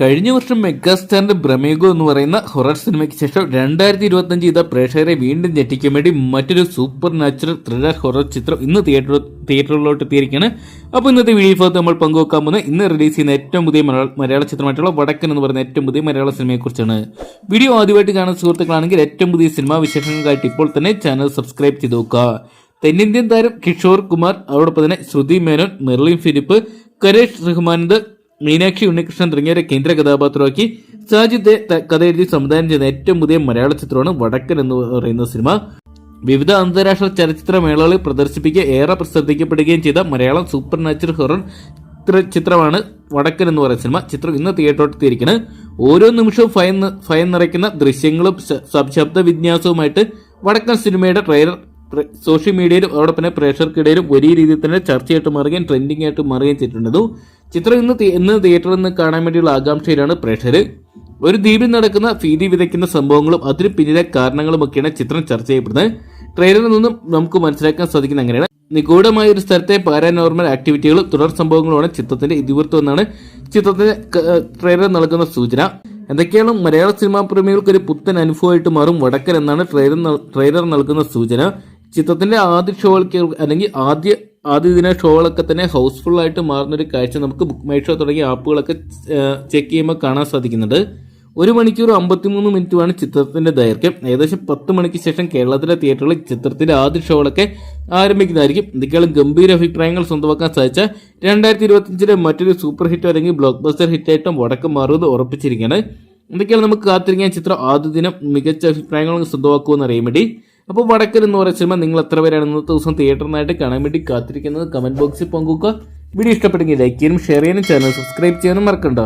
കഴിഞ്ഞ വർഷം മെഗാസ്റ്റാറിന്റെ ബ്രമേഗോ എന്ന് പറയുന്ന ഹൊറർ സിനിമയ്ക്ക് ശേഷം രണ്ടായിരത്തി ഇരുപത്തഞ്ച് ചെയ്ത പ്രേക്ഷകരെ വീണ്ടും ഞെട്ടിക്കാൻ വേണ്ടി മറ്റൊരു സൂപ്പർ നാച്ചുറൽ ത്രില്ലർ ഹൊറർ ചിത്രം ഇന്ന് തിയേറ്റർ തിയേറ്ററിലോട്ട് എത്തിയിരിക്കുകയാണ്. അപ്പോൾ ഇന്നത്തെ വീഡിയോ ഭാഗത്ത് നമ്മൾ പങ്കുവെക്കാൻ പോകുന്നത് ഇന്ന് റിലീസ് ചെയ്യുന്ന ഏറ്റവും പുതിയ മലയാള മലയാള ചിത്രമായിട്ടുള്ള വടക്കൻ എന്ന് പറയുന്ന ഏറ്റവും പുതിയ മലയാള സിനിമയെക്കുറിച്ചാണ്. വീഡിയോ ആദ്യമായിട്ട് കാണുന്ന സുഹൃത്തുക്കളാണെങ്കിൽ ഏറ്റവും പുതിയ സിനിമാ വിശേഷങ്ങൾക്കായിട്ട് ഇപ്പോൾ തന്നെ ചാനൽ സബ്സ്ക്രൈബ് ചെയ്ത് നോക്കുക. തെന്നിന്ത്യൻ താരം കിഷോർ കുമാർ അതോടൊപ്പം തന്നെ ശ്രുതി മേനോൻ മെർലിൻ ഫിലിപ്പ് കരേഷ് റഹ്മാനന്ദ് മീനാക്ഷി ഉണ്ണികൃഷ്ണൻ തുടങ്ങിയവരെ കേന്ദ്ര കഥാപാത്രമാക്കി സാജിദ് കഥ എഴുതി സംവിധാനം ചെയ്ത ഏറ്റവും പുതിയ മലയാള ചിത്രമാണ് വടക്കൻ എന്ന് പറയുന്ന സിനിമ. വിവിധ അന്താരാഷ്ട്ര ചലച്ചിത്ര മേളകളിൽ പ്രദർശിപ്പിക്കുക ഏറെ ശ്രദ്ധിക്കപ്പെടുകയും ചെയ്ത മലയാളം സൂപ്പർ നാച്ചുറൽ ഹൊറർ ചിത്രമാണ് വടക്കൻ എന്ന് പറയുന്ന സിനിമ. ചിത്രം ഇന്ന് തിയേറ്ററോട്ടെത്തിയിരിക്കുന്നത് ഓരോ നിമിഷവും ഫയം ഭയം നിറയ്ക്കുന്ന ദൃശ്യങ്ങളും ശബ്ദ വിന്യാസവുമായിട്ട് വടക്കൻ സിനിമയുടെ ട്രെയിലർ സോഷ്യൽ മീഡിയയിലും അതോടൊപ്പം തന്നെ പ്രേക്ഷകർക്കിടയിലും വലിയ രീതിയിൽ തന്നെ ചർച്ചയായിട്ട് മാറുകയും ട്രെൻഡിംഗ് ആയിട്ട് മാറുകയും ചെയ്തിട്ടുണ്ട്. ചിത്രം ഇന്ന് ഇന്ന് തിയേറ്ററിൽ നിന്ന് കാണാൻ വേണ്ടിയുള്ള ആകാംക്ഷയിലാണ് പ്രേക്ഷകർ ഒരു ദ്വീപിൽ നടക്കുന്ന ഭീതി വിതയ്ക്കുന്ന സംഭവങ്ങളും അതിന് പിന്നിലെ കാരണങ്ങളുമൊക്കെയാണ് ചിത്രം ചർച്ച ചെയ്യപ്പെടുന്നത്. ട്രെയിലറിൽ നിന്നും നമുക്ക് മനസ്സിലാക്കാൻ സാധിക്കുന്ന അങ്ങനെയാണ്. നിഗൂഢമായ ഒരു സ്ഥലത്തെ പാരാനോർമൽ ആക്ടിവിറ്റികളും തുടർ സംഭവങ്ങളുമാണ് ചിത്രത്തിന്റെ ഇതിവൃത്തം എന്നാണ് ചിത്രത്തിന്റെ ട്രെയിലർ നൽകുന്ന സൂചന. എന്തൊക്കെയാണ് മലയാള സിനിമാ പ്രേമികൾക്ക് ഒരു പുത്തൻ അനുഭവമായിട്ട് മാറും വടക്കൻ എന്നാണ് ട്രെയിലർ ട്രെയിലർ നൽകുന്ന സൂചന. ചിത്രത്തിന്റെ ആദ്യ ഷോകൾക്ക് അല്ലെങ്കിൽ ആദ്യ ആദ്യ ഇതിനെ ഷോകളൊക്കെ തന്നെ ഹൗസ്ഫുൾ ആയിട്ട് മാറുന്ന ഒരു കാഴ്ച നമുക്ക് ബുക്ക് മൈ ഷോ തുടങ്ങിയ ആപ്പുകളൊക്കെ ചെക്ക് ചെയ്യുമ്പോൾ കാണാൻ സാധിക്കുന്നുണ്ട്. ഒരു മണിക്കൂർ അമ്പത്തിമൂന്ന് മിനിറ്റുമാണ് ചിത്രത്തിന്റെ ദൈർഘ്യം. ഏകദേശം പത്ത് മണിക്ക് ശേഷം കേരളത്തിലെ തിയേറ്ററുകളിൽ ചിത്രത്തിന്റെ ആദ്യ ഷോകളൊക്കെ ആരംഭിക്കുന്നതായിരിക്കും. എന്തൊക്കെയാണ് ഗംഭീര അഭിപ്രായങ്ങൾ സ്വന്തമാക്കാൻ സാധിച്ച രണ്ടായിരത്തി ഇരുപത്തിയഞ്ചിലെ മറ്റൊരു സൂപ്പർ ഹിറ്റ് അല്ലെങ്കിൽ ബ്ലോക്ക് ബസ്റ്റർ ഹിറ്റായിട്ടും വടക്കം മാറുമെന്ന് ഉറപ്പിച്ചിരിക്കുകയാണ്. എന്തൊക്കെയാണ് നമുക്ക് കാത്തിരിക്കാൻ ചിത്രം ആദ്യ ദിനം മികച്ച അഭിപ്രായങ്ങൾ സ്വന്തമാക്കുമെന്ന് അറിയാൻ വേണ്ടി. അപ്പോൾ വടക്കൻ എന്ന് പറയുന്ന സിനിമ നിങ്ങൾ എത്ര പേരാണ് ഇന്നത്തെ ദിവസം തിയേറ്ററിനായിട്ട് കാണാൻ വേണ്ടി കാത്തിരിക്കുന്നത്? കമന്റ് ബോക്സിൽ പങ്കുവെക്കുക. വീഡിയോ ഇഷ്ടപ്പെട്ടെങ്കിൽ ലൈക്ക് ചെയ്യാനും ഷെയർ ചെയ്യാനും ചാനൽ സബ്സ്ക്രൈബ് ചെയ്യാനും മറക്കണ്ട.